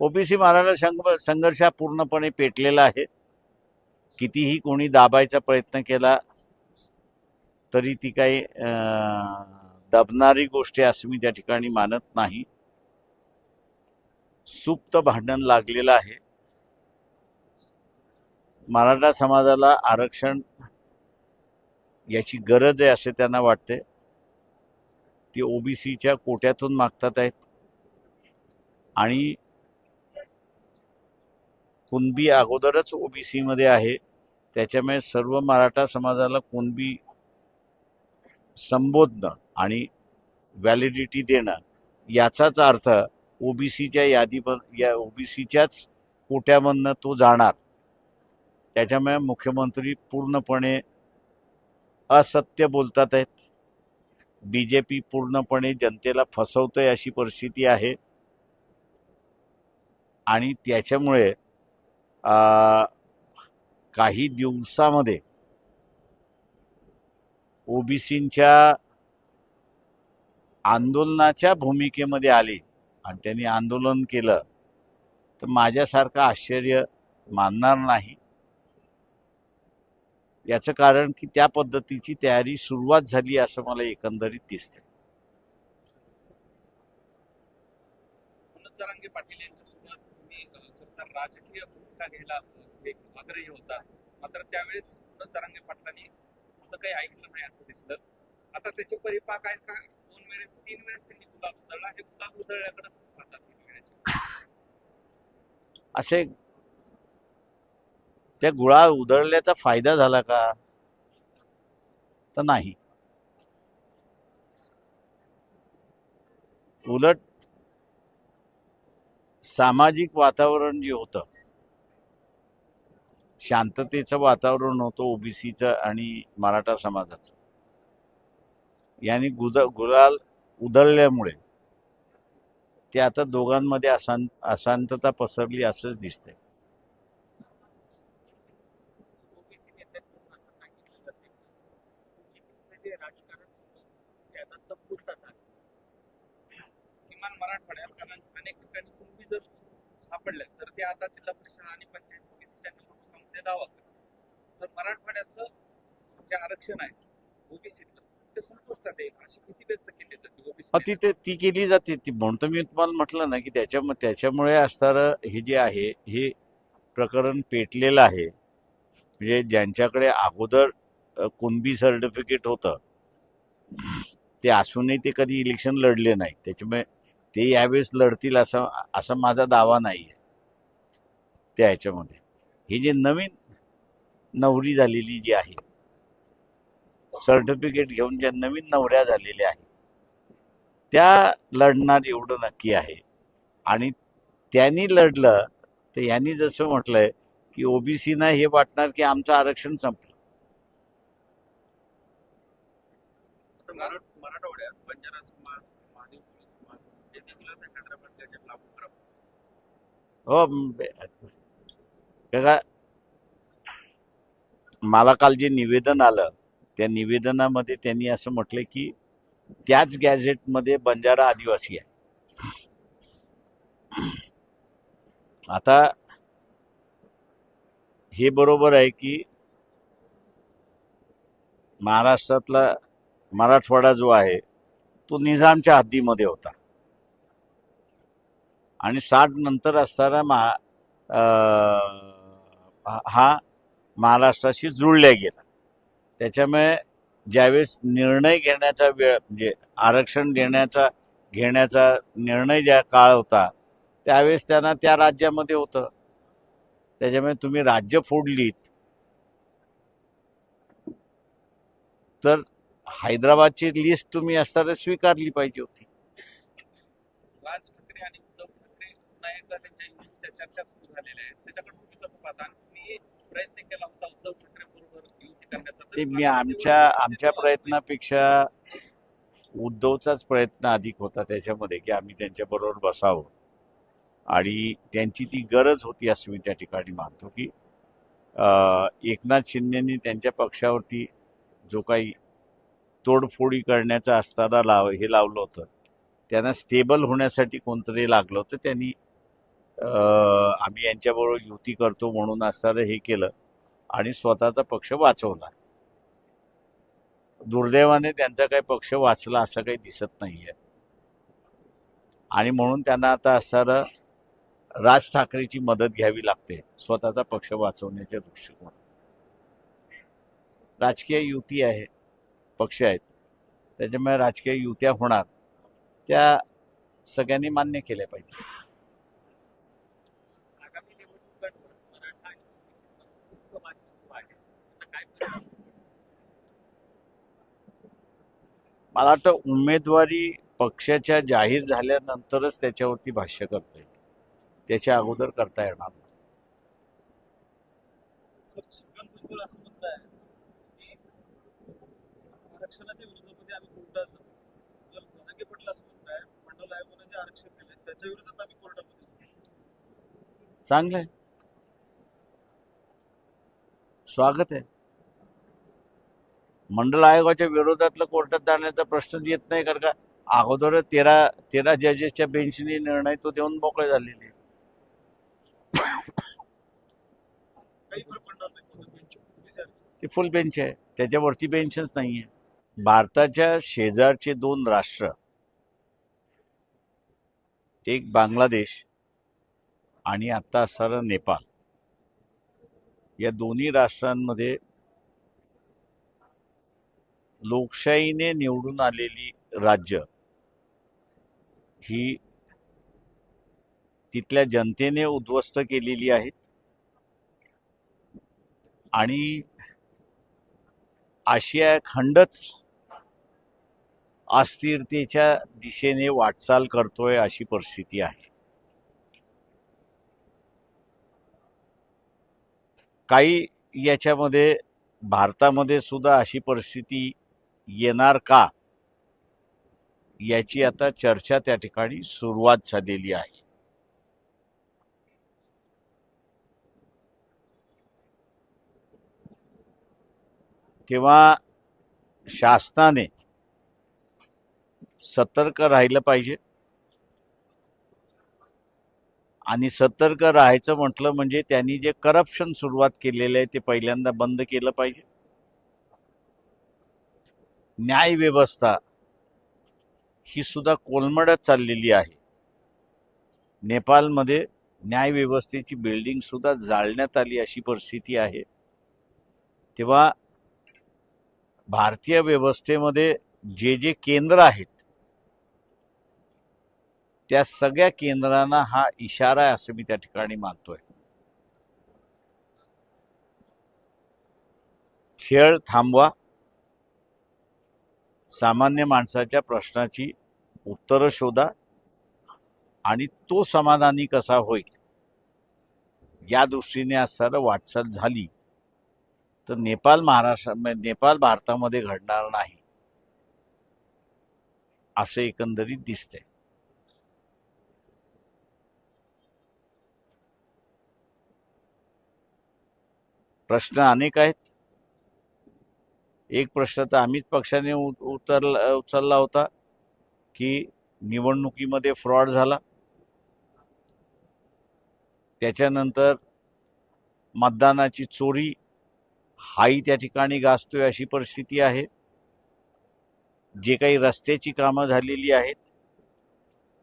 OBC Maratha संघ संघर्ष हा पूर्णपणे पेटलेला आहे. कितीही कोणी दाबायचा प्रयत्न केला तरी ती काही दबणारी गोष्ट आहे असं मी त्या ठिकाणी मानत नाही. सुप्त भांडण लागलेलं आहे. मराठा समाजाला आरक्षण याची गरज आहे असे त्यांना वाटते ते ओबीसीच्या कोट्यातून मागतात आहेत. आणि कुणबी अगोदरच ओ बी सीमध्ये आहे. त्याच्यामुळे सर्व मराठा समाजाला कुणबी संबोधणं आणि व्हॅलिडिटी देणं याचाच अर्थ ओबीसीच्या यादी या ओबीसीच्याच कोट्यामधनं तो जाणार. त्याच्यामुळे मुख्यमंत्री पूर्णपणे असत्य बोलतात आहेत. बी जे पी पूर्णपणे जनतेला फसवतोय अशी परिस्थिती आहे. आणि त्याच्यामुळे काही दिवसामध्ये ओबीसींच्या आंदोलनाच्या भूमिकेमध्ये आली आणि त्यांनी आंदोलन केलं तर माझ्यासारखं आश्चर्य मानणार नाही. याचं कारण की त्या पद्धतीची तयारी सुरुवात झाली असं मला एकंदरीत दिसते पाटील यांच्यासोबत तुम्ही अ, खरं तर राजकीय भूमिका घ्यायला एक आग्रही होता. मात्र त्यावेळेस मनोज पाटलांनी तुमचं काही ऐकलं नाही असं दिसलं. आता त्याचे परिपाक आहेत का? दोन वेळेस तीन वेळेस त्यांनी गुलाब उधळला. हे गुलाब उधळल्याकडे कसं पाहतात तीन वेळेचे? असे त्या गुळा उधळल्याचा फायदा झाला का? तर नाही. उलट सामाजिक वातावरण जे होतं शांततेचं वातावरण होतं ओबीसीचं आणि मराठा समाजाचं. यांनी गुद गुलाल उधळल्यामुळे ते आता दोघांमध्ये अशांत अशांतता पसरली असंच दिसतंय. किमान मराठवाड्यात अनेक ठिकाणी कुणबी जर सापडल्या तर ते आता जिल्हा परिषद आणि पंचायत समितीच्या निवडणुकांमध्ये दावा करतात तर मराठवाड्यातलं जे आरक्षण आहे ओबीसीतलं ते संपुष्टात येईल अशी भीती व्यक्त केली जाते ओबीसी ती ते ती केली जाते. ती म्हणतो मी तुम्हाला म्हटलं ना की त्याच्या त्याच्यामुळे असणारं हे जे आहे हे प्रकरण पेटलेलं आहे. म्हणजे ज्यांच्याकडे अगोदर अ, कुणबी सर्टिफिकेट होतं ते असूनही ते कधी इलेक्शन लढले नाही. त्याच्यामुळे ते यावेळेस लढतील असं असा माझा दावा नाही आहे त्या ह्याच्यामध्ये. ही जी नवीन नवरी झालेली जी आहे सर्टिफिकेट घेऊन ज्या नवीन नवऱ्या झालेल्या आहेत त्या लढणार एवढं नक्की आहे. आणि त्यांनी लढलं तर यांनी जसं म्हटलंय की ओबीसीना हे वाटणार की आमचं आरक्षण संपलं. हे का मला काल जे निवेदन आलं त्या निवेदनामध्ये त्यांनी असं म्हटलं की त्याच गॅझेटमध्ये बंजारा आदिवासी आहे. आता हे बरोबर आहे की महाराष्ट्रातला मराठवाडा जो आहे तो निजामच्या हद्दीमध्ये होता. आणि साठ नंतर असताना महा अं, हा- महाराष्ट्राशी जुळल्या गेला. त्याच्यामुळे ज्यावेळेस निर्णय घेण्याचा वेळ म्हणजे आरक्षण देण्याचा घेण्याचा निर्णय ज्या काळ होता त्यावेळेस त्यांना त्या राज्यामध्ये होतं. त्याच्यामुळे तुम्ही राज्य फोडलीत. तर हैदराबादची लिस्ट तुम्ही असताना स्वीकारली पाहिजे होती राज ठाकरे आणि उद्धव ठाकरे पुन्हा एकदा त्यांच्या युतीच्या चर्चा सुरू झालेल्या आहेत त्याच्याकडे तुम्ही कसं पाहता आणि तुम्ही प्रयत्न केला होता उद्धव ठाकरे बरोबर युती करण्याचा ते मी आमच्या आमच्या प्रयत्नापेक्षा उद्धवचाच प्रयत्न अधिक होता त्याच्यामध्ये की आम्ही त्यांच्याबरोबर बसावं. आणि त्यांची ती गरज होती असं मी त्या ठिकाणी मानतो की एकनाथ शिंदेनी त्यांच्या पक्षावरती जो काही तोडफोडी करण्याचं असताना लाव हे लावलं होतं त्यांना स्टेबल होण्यासाठी कोणतरी लागलं होतं त्यांनी आम्ही यांच्याबरोबर युती करतो म्हणून असणारं हे केलं आणि स्वतःचा पक्ष वाचवला. दुर्दैवाने त्यांचा काही पक्ष वाचला असं काही दिसत नाहीये. आणि म्हणून त्यांना आता असणारं राज ठाकरेची मदत घ्यावी लागते स्वतःचा पक्ष वाचवण्याच्या दृष्टिकोन राजकीय युती आहे पक्ष आहेत. त्याच्यामुळे राजकीय युत्या होणार. त्या सगळ्यांनी मान्य केल्या पाहिजे आगामी निवडणुकांवर मराठा आणि ओबीसीमध्ये सुप्त वाद सुरू आहे त्याचा काय परिणाम होईल? मला वाटतं उमेदवारी पक्षाच्या जाहीर झाल्यानंतरच त्याच्यावरती भाष्य करता येईल. त्याच्या अगोदर करता येणार नाही. चांगलं आहे स्वागत आहे. मंडळ आयोगाच्या विरोधातलं कोर्टात जाण्याचा प्रश्न येत नाही कारण का अगोदर तेरा तेरा जजेसच्या बेंचने निर्णय तो देऊन मोकळे झालेले. ते फुल बेंच आहे. त्याच्यावरती बेंचच नाही आहे भारताच्या शेजारचे दोन राष्ट्र एक बांगलादेश आणि आता असणारं नेपाळ. या दोन्ही राष्ट्रांमध्ये लोकशाहीने निवडून आलेली राज्य ही तिथल्या जनतेने उद्ध्वस्त केलेली आहेत. आणि आशिया खंडच अस्थिरतेच्या दिशेने वाटचाल करतोय अशी परिस्थिती आहे. काही याच्यामध्ये भारतामध्ये सुद्धा अशी परिस्थिती येणार का? याची आता चर्चा त्या ठिकाणी सुरुवात झालेली आहे. तेव्हा शासनाने सतर्क राहिलं पाहिजे. आणि सतर्क राहायचं म्हटलं म्हणजे त्यांनी जे करप्शन सुरुवात केलेलं आहे ते पहिल्यांदा बंद केलं पाहिजे. न्यायव्यवस्था ही सुद्धा कोलमडत चाललेली आहे. नेपाळमध्ये न्याय व्यवस्थेची बिल्डिंग सुद्धा जाळण्यात आली अशी परिस्थिती आहे. तेव्हा भारतीय व्यवस्थेमध्ये जे जे केंद्र आहेत त्या सगळ्या केंद्रांना हा इशारा आहे असं मी त्या ठिकाणी मानतोय. खेळ थांबवा. सामान्य माणसाच्या प्रश्नाची उत्तरं शोधा आणि तो समाधानी कसा होईल? या दृष्टीने आज सर वाटचाल झाली. तर नेपाळ महाराष्ट्र नेपाळ भारतामध्ये घडणार नाही. असं एकंदरीत दिसतंय. प्रश्न अनेक आहेत. एक प्रश्न तर आम्हीच पक्षाने उ- उतरला उचलला होता की निवडणुकीमध्ये फ्रॉड झाला. त्याच्यानंतर मतदानाची चोरी हाही त्या ठिकाणी गाजतोय अशी परिस्थिती आहे. जे काही रस्त्याची कामं झालेली आहेत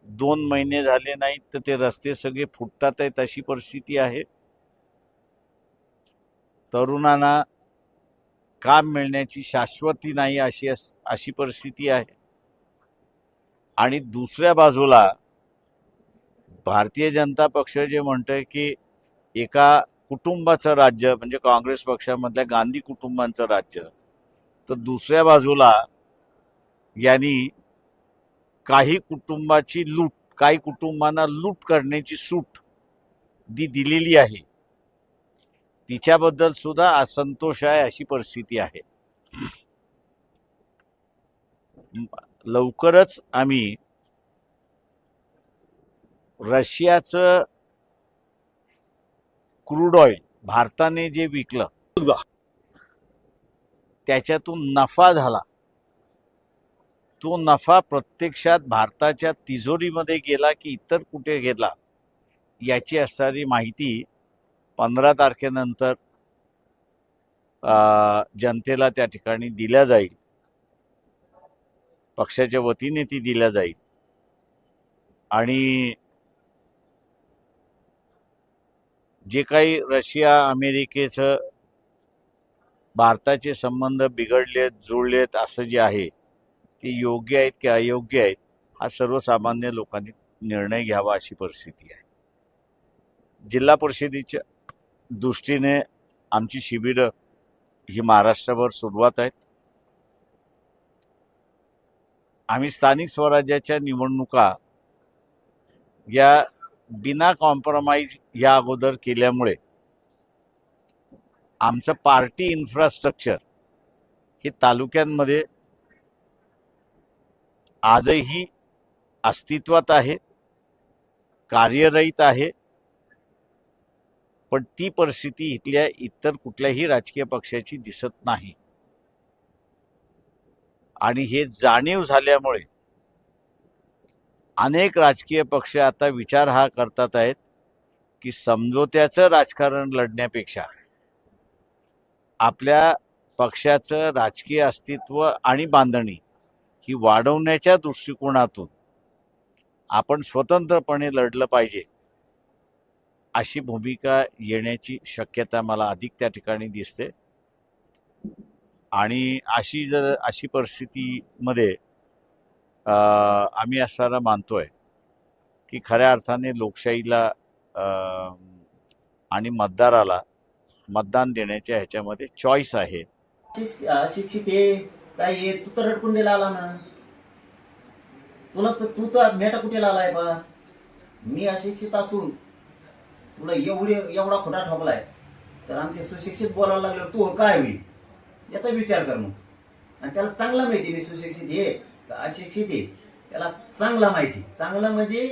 दोन महिने झाले नाहीत तर ते रस्ते सगळे फुटतात आहेत अशी परिस्थिती आहे. तरुणांना काम मिळण्याची शाश्वती नाही अशी अस- अशी परिस्थिती आहे. आणि दुसऱ्या बाजूला भारतीय जनता पक्ष जे म्हणतंय की एका कुटुंबाचं राज्य म्हणजे काँग्रेस पक्षामधल्या गांधी कुटुंबांचं राज्य तर दुसऱ्या बाजूला यांनी काही कुटुंबाची लूट काही कुटुंबांना लूट करण्याची सूट दी दिलेली आहे. तिच्याबद्दल सुद्धा असंतोष आहे अशी परिस्थिती आहे. लवकरच आम्ही रशियाचं क्रूड ऑइल भारताने जे विकलं त्याच्यातून नफा झाला. तो नफा प्रत्यक्षात भारताच्या तिजोरीमध्ये गेला की इतर कुठे गेला याची असणारी माहिती पंधरा तारखेनंतर जनतेला त्या ठिकाणी दिल्या जाईल. पक्षाच्या वतीने ती दिल्या जाईल. आणि जे काही रशिया अमेरिकेचं भारताचे संबंध बिघडलेत जुळलेत असं जे आहे ते योग्य आहेत की अयोग्य आहेत हा सर्वसामान्य लोकांनी निर्णय घ्यावा अशी परिस्थिती आहे. जिल्हा परिषदेच्या दृष्टीने आमची शिबिरं ही महाराष्ट्रभर सुरुवात आहेत. आम्ही स्थानिक स्वराज्याच्या निवडणुका या बिना कॉम्प्रोमाइज या अगोदर केल्यामुळे आमचं पार्टी इन्फ्रास्ट्रक्चर हे तालुक्यांमध्ये आजही अस्तित्वात आहे कार्यरहित आहे. पण ती परिस्थिती इथल्या इतर कुठल्याही राजकीय पक्षाची दिसत नाही. आणि हे जाणीव झाल्यामुळे अनेक राजकीय पक्ष आता विचार हा करतात आहेत की समझोत्याचं राजकारण लढण्यापेक्षा आपल्या पक्षाचं राजकीय अस्तित्व आणि बांधणी ही वाढवण्याच्या दृष्टिकोनातून आपण स्वतंत्रपणे लढलं पाहिजे. अशी भूमिका येण्याची शक्यता मला अधिक त्या ठिकाणी दिसते. आणि अशी जर अशी परिस्थितीमध्ये आम्ही असताना मानतोय की खऱ्या अर्थाने लोकशाहीला आणि मतदाराला मतदान देण्याच्या ह्याच्यामध्ये चॉईस आहे. शिक्षित आहे काय तू तर रडकुंडीला आला ना. तुला तर तू तर मेटा कुठे आलाय बा. मी अशिक्षित असून तुला एवढे एवढा खोटा ठोकलाय तर आमचे सुशिक्षित बोलायला लागले तू काय होईल? याचा विचार कर मग. आणि त्याला चांगला माहिती मी सुशिक्षित हे अशिक्षित आहे. त्याला चांगला माहिती चांगला म्हणजे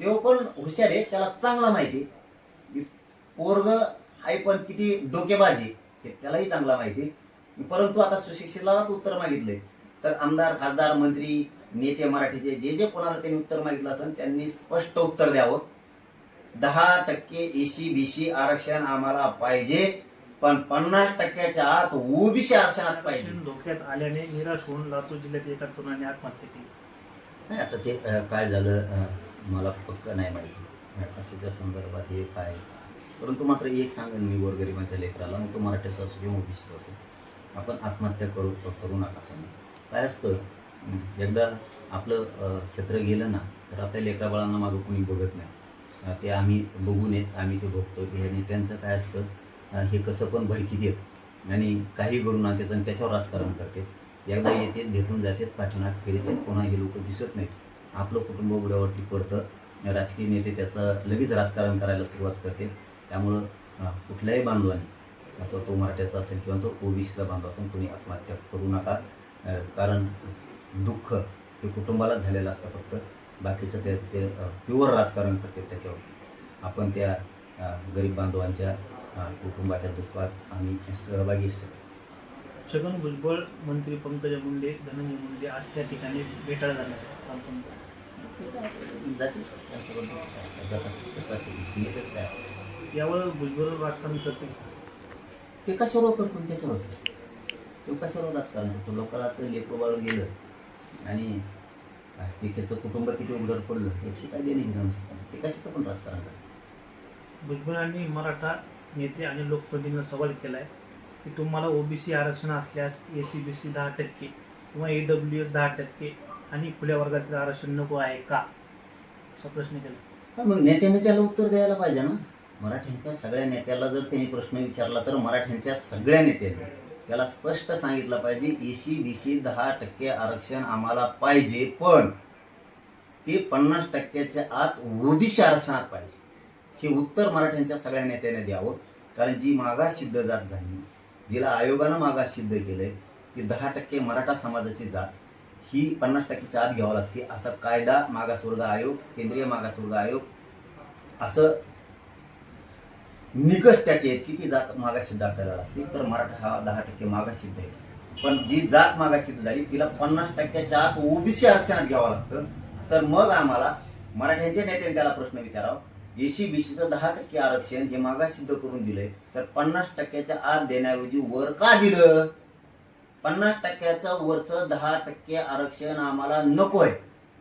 तो पण हुशार आहे त्याला चांगला माहिती आहे. पोरग आहे पण किती डोकेबाजी हे त्यालाही चांगला माहिती आहे. परंतु आता सुशिक्षितलाच उत्तर मागितले तर आमदार खासदार मंत्री नेते मराठीचे जे जे कोणाला त्यांनी उत्तर मागितलं असेल त्यांनी स्पष्ट उत्तर द्यावं. दहा टक्के एसी बीसी आरक्षण आम्हाला पाहिजे पण पन्नास टक्क्याच्या आत ओबीसी आरक्षणात पाहिजे. धोक्यात आल्याने निराश होऊन लातूर जिल्ह्यात एका तरुणाने आत्महत्या केली. नाही आता ते अ, काय झालं अ, मला पक्क नाही माहिती. अशाच्या संदर्भात हे काय? परंतु मात्र एक सांगेन मी गोरगरिबांच्या लेकराला मग तो मराठीचा असो किंवा ओबीसीचा असो. आपण आत्महत्या करू करू नका तुम्ही. काय असतं अं, एकदा आपलं अ, क्षेत्र गेलं ना तर आपल्या लेकराबाळांना मागं कोणी बघत नाही. ते आम्ही बघून येत आम्ही ते बघतो की हे नेत्यांचं काय असतं हे कसं पण भडकी देत आणि काही घडून आणतात आणि त्याच्यावर राजकारण करते. एकदा येतात भेटून जातात पाठीमाग फिरतात पुन्हा हे लोक दिसत नाहीत. आपलं कुटुंब उड्यावरती पडतं. राजकीय नेते त्याचं लगेच राजकारण करायला सुरुवात करते. त्यामुळं कुठल्याही बांधवाने असं तो मराठ्याचा असेल किंवा तो ओबीसीचा बांधव असेल कोणी आत्महत्या करू नका. कारण दुःख हे कुटुंबाला झालेलं असतं फक्त. बाकीचं त्याचे प्युअर राजकारण करते त्याच्यावरती. आपण त्या गरीब बांधवांच्या कुटुंबाच्या दुःखात आम्ही सहभागी असतो. छगन भुजबळ मंत्री पंकजा मुंडे धनंजय मुंडे आज त्या ठिकाणी भेटायला जाणार. यावर भुजबळ राजकारण करते ते कशावर करतो त्याच्यावरच? तो कशावर राजकारण करतो? लोकांचं लेकरू बाळ गेलं आणि ते त्याचं कुटुंब किती उघडर पडलं याची काय देणे घेणं नसतं. ते कशाचं पण राजकारण करतात. भुजबळांनी मराठा नेते आणि लोकप्रतिनिधींना सवाल केलाय की तुम्हाला ओबीसी आरक्षण असल्यास ए सी बी सी दहा टक्के किंवा ए डब्ल्यू एस दहा टक्के आणि खुल्या वर्गातील आरक्षण नको आहे का? असा प्रश्न केला. हा, मग नेत्याने त्याला उत्तर द्यायला पाहिजे ना. मराठ्यांच्या सगळ्या नेत्याला जर त्यांनी प्रश्न विचारला तर मराठ्यांच्या सगळ्या नेत्यांनी. त्याला स्पष्ट सांगितलं पाहिजे एसी बीसी दहा टक्के आरक्षण आम्हाला पाहिजे पण ते पन्नास टक्क्याच्या आत ओबीसी आरक्षणात पाहिजे. हे उत्तर मराठ्यांच्या सगळ्या नेत्याने द्यावं कारण जी मागास सिद्ध जात झाली जिला आयोगानं मागास सिद्ध केलंय ती दहा टक्के मराठा समाजाची जात ही पन्नास टक्केच्या आत घ्यावं लागते असा कायदा मागासवर्ग आयोग केंद्रीय मागासवर्ग आयोग असं निकष त्याचे आहेत की ती जात मागासिद्ध असायला लागते. तर मराठा हा दहा टक्के मागासिद्ध आहे. पण जी जात मागासिद्ध झाली तिला पन्नास टक्क्याच्या आत ओबीसी आरक्षणात घ्यावं लागतं. तर मग आम्हाला मराठ्यांच्या नेत्याने त्याला प्रश्न विचारावा. एसी बीसीचं दहा टक्के आरक्षण हे मागास सिद्ध करून दिलंय. तर पन्नास टक्क्याच्या आत देण्याऐवजी वर का दिलं? पन्नास टक्क्याचं वरचं दहा टक्के आरक्षण आम्हाला नकोय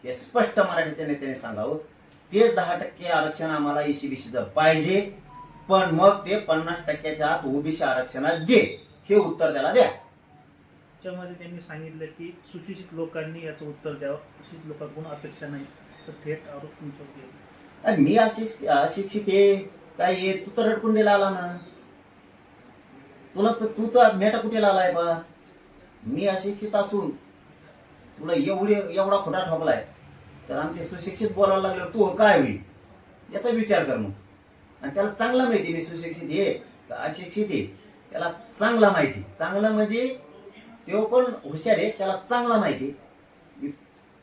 हे स्पष्ट मराठीच्या नेत्याने सांगावं. तेच दहा टक्के आरक्षण आम्हाला एसी बीसीचं पाहिजे. पण मग ते पन्नास टक्क्याच्या आत ओबीसी आरक्षणात दे. हे उत्तर त्याला द्या. त्याच्यामध्ये त्यांनी सांगितलं की सुशिक्षित लोकांनी याचं उत्तर द्यावं. सुशिक्षित लोकांकडून अपेक्षा नाही. तर थेट आरोप तुमच्यावर केला. अरे मी अशिक्षित अशिक्षित आहे. काय आहे तू तर रडकुंडीला आला ना. तुला तर तू तर मेटा कुठेला आलाय बा? मी अशिक्षित असून तुला एवढे एवढा खोटा ठोकलाय. तर आमचे सुशिक्षित बोलायला लागले तू काय होईल? याचा विचार कर मग. आणि त्याला चांगला माहिती मी सुशिक्षित आहे का अशिक्षित आहे त्याला चांगला माहिती चांगलं म्हणजे तो पण हुशार आहे त्याला चांगला माहिती आहे.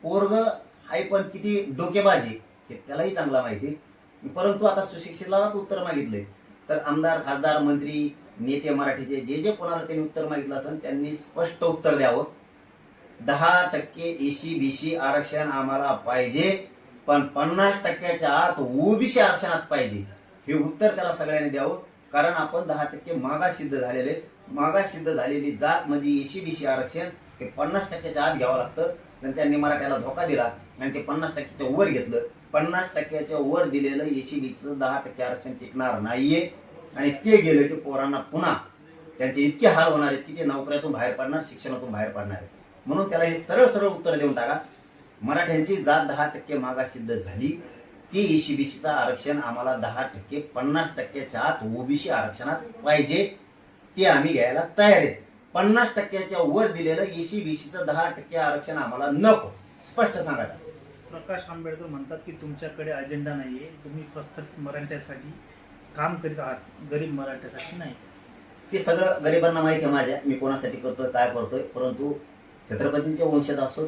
पोरग आहे पण किती डोकेबाजी हे त्यालाही चांगला माहिती परंतु आता सुशिक्षितलाच उत्तर मागितलंय. तर आमदार खासदार मंत्री नेते मराठीचे जे जे कोणाला त्यांनी उत्तर मागितलं असेल त्यांनी स्पष्ट उत्तर द्यावं. दहा टक्के एसी बीसी आरक्षण आम्हाला पाहिजे पण पन्नास टक्क्याच्या आत ओबीसी आरक्षणात पाहिजे. हे उत्तर त्याला सगळ्यांनी द्यावं. कारण आपण दहा टक्के मागास सिद्ध झालेले मागास सिद्ध झालेली जात म्हणजे एसी बीसी आरक्षण हे पन्नास टक्क्याच्या आत घ्यावं लागतं. आणि त्यांनी मराठ्याला धोका दिला आणि ते पन्नास टक्क्याच्या वर घेतलं. पन्नास टक्क्याच्या वर दिलेलं एसी बीचं दहा टक्के आरक्षण टिकणार नाहीये. आणि ते गेलं की पोरांना पुन्हा त्यांचे इतके हाल होणार आहेत की ते नोकऱ्यातून बाहेर पडणार शिक्षणातून बाहेर पडणार आहेत. म्हणून त्याला हे सरळ सरळ उत्तर देऊन टाका. मराठ्यांची जात दहा टक्के मागास सिद्ध झाली. ती एसी बीसीचं आरक्षण आम्हाला दहा टक्के पन्नास टक्क्याच्या आत ओबीसी आरक्षणात पाहिजे. ते आम्ही घ्यायला तयार आहेत. पन्नास टक्क्याच्या वर दिलेलं एसी बीसीचं दहा टक्के आरक्षण आम्हाला नको. स्पष्ट सांगा प्रकाश आंबेडकर म्हणतात की तुमच्याकडे अजेंडा नाहीये. तुम्ही स्वस्त मराठ्यासाठी काम करीत आहात. गरीब मराठ्यासाठी नाही. ते सगळं गरिबांना माहिती आहे माझ्या. मी कोणासाठी करतोय काय करतोय. परंतु छत्रपतींचे वंशज असो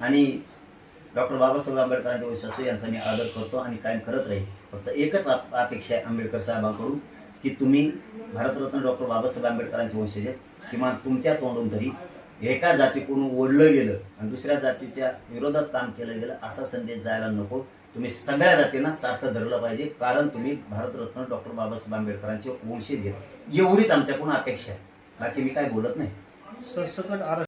आणि डॉक्टर बाबासाहेब आंबेडकरांचे वंश यांचा मी आदर करतो आणि कायम करत राहील. फक्त एकच आप- अपेक्षा आहे आंबेडकर साहेबांकडून की तुम्ही भारतरत्न डॉक्टर बाबासाहेब आंबेडकरांचे वंशज आहेत किंवा तुमच्या तोंडून तरी एका जातीकडून ओढलं गेलं आणि दुसऱ्या जातीच्या विरोधात काम केलं गेलं असा संदेश जायला नको. तुम्ही सगळ्या जातींना सारखं धरलं पाहिजे कारण तुम्ही भारतरत्न डॉक्टर बाबासाहेब आंबेडकरांचे वंशज घेत एवढीच आमच्याकडून अपेक्षा आहे. बाकी मी काय बोलत नाही. सरसकट आरक्षण